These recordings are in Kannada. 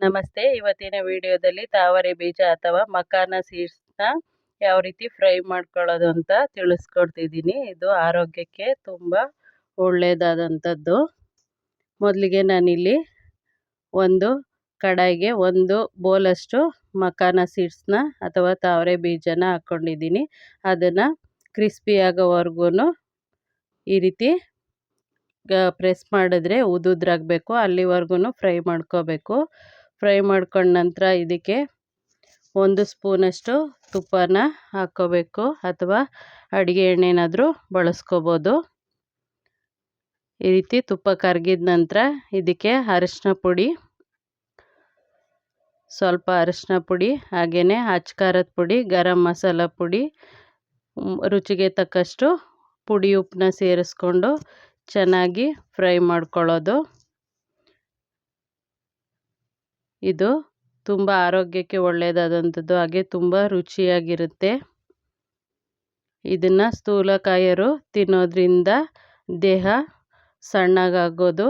ನಮಸ್ತೆ. ಇವತ್ತಿನ ವಿಡಿಯೋದಲ್ಲಿ ತಾವರೆ ಬೀಜ ಅಥವಾ ಮಕಾನ ಸೀಡ್ಸ್ನ ಯಾವ ರೀತಿ ಫ್ರೈ ಮಾಡ್ಕೊಳ್ಳೋದು ಅಂತ ತಿಳಿಸ್ಕೊಡ್ತಿದ್ದೀನಿ. ಇದು ಆರೋಗ್ಯಕ್ಕೆ ತುಂಬ ಒಳ್ಳೆಯದಾದಂಥದ್ದು. ಮೊದಲಿಗೆ ನಾನಿಲ್ಲಿ ಒಂದು ಕಡಾಯಿಗೆ ಒಂದು ಬೋಲಷ್ಟು ಮಕಾನ ಸೀಡ್ಸ್ನ ಅಥವಾ ತಾವರೆ ಬೀಜನ ಹಾಕ್ಕೊಂಡಿದ್ದೀನಿ. ಅದನ್ನು ಕ್ರಿಸ್ಪಿ ಆಗೋವರೆಗೂ ಈ ರೀತಿ ಪ್ರೆಸ್ ಮಾಡಿದ್ರೆ ಉದುದ್ರಾಗಬೇಕು. ಅಲ್ಲಿವರೆಗೂ ಫ್ರೈ ಮಾಡ್ಕೋಬೇಕು. ಫ್ರೈ ಮಾಡ್ಕೊಂಡ ನಂತರ ಇದಕ್ಕೆ ಒಂದು ಸ್ಪೂನಷ್ಟು ತುಪ್ಪನ ಹಾಕ್ಕೋಬೇಕು ಅಥವಾ ಅಡುಗೆ ಎಣ್ಣೆನಾದರೂ ಬಳಸ್ಕೋಬೋದು. ಈ ರೀತಿ ತುಪ್ಪ ಕರಗಿದ ನಂತರ ಇದಕ್ಕೆ ಅರಿಶಿನ ಪುಡಿ, ಸ್ವಲ್ಪ ಅರಿಶಿನ ಪುಡಿ ಹಾಗೆಯೇ ಅಚ್ಕಾರದ ಪುಡಿ, ಗರಂ ಮಸಾಲ ಪುಡಿ ರುಚಿಗೆ ತಕ್ಕಷ್ಟು ಪುಡಿ ಉಪ್ಪನ್ನ ಸೇರಿಸ್ಕೊಂಡು ಚೆನ್ನಾಗಿ ಫ್ರೈ ಮಾಡ್ಕೊಳ್ಳೋದು. ಇದು ತುಂಬ ಆರೋಗ್ಯಕ್ಕೆ ಒಳ್ಳೆಯದಾದಂಥದ್ದು, ಹಾಗೆ ತುಂಬ ರುಚಿಯಾಗಿರುತ್ತೆ. ಇದನ್ನು ಸ್ಥೂಲಕಾಯರು ತಿನ್ನೋದ್ರಿಂದ ದೇಹ ಸಣ್ಣಗಾಗೋದು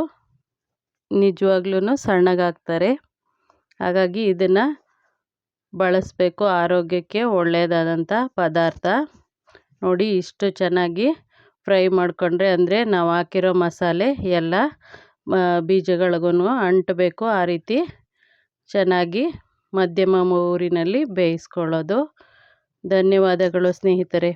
ನಿಜವಾಗ್ಲೂ ಸಣ್ಣಗಾಗ್ತಾರೆ. ಹಾಗಾಗಿ ಇದನ್ನು ಬಳಸಬೇಕು, ಆರೋಗ್ಯಕ್ಕೆ ಒಳ್ಳೆಯದಾದಂಥ ಪದಾರ್ಥ. ನೋಡಿ, ಇಷ್ಟು ಚೆನ್ನಾಗಿ ಫ್ರೈ ಮಾಡಿಕೊಂಡ್ರೆ ಅಂದರೆ ನಾವು ಹಾಕಿರೋ ಮಸಾಲೆ ಎಲ್ಲ ಬೀಜಗಳಿಗೂ ಅಂಟಬೇಕು ಆ ರೀತಿ. ಚೆನ್ನಾಗಿ ಮಧ್ಯಮ ಊರಿನಲ್ಲಿ ಬೇಯಿಸ್ಕೊಳ್ಳೋದು. ಧನ್ಯವಾದಗಳು ಸ್ನೇಹಿತರೆ.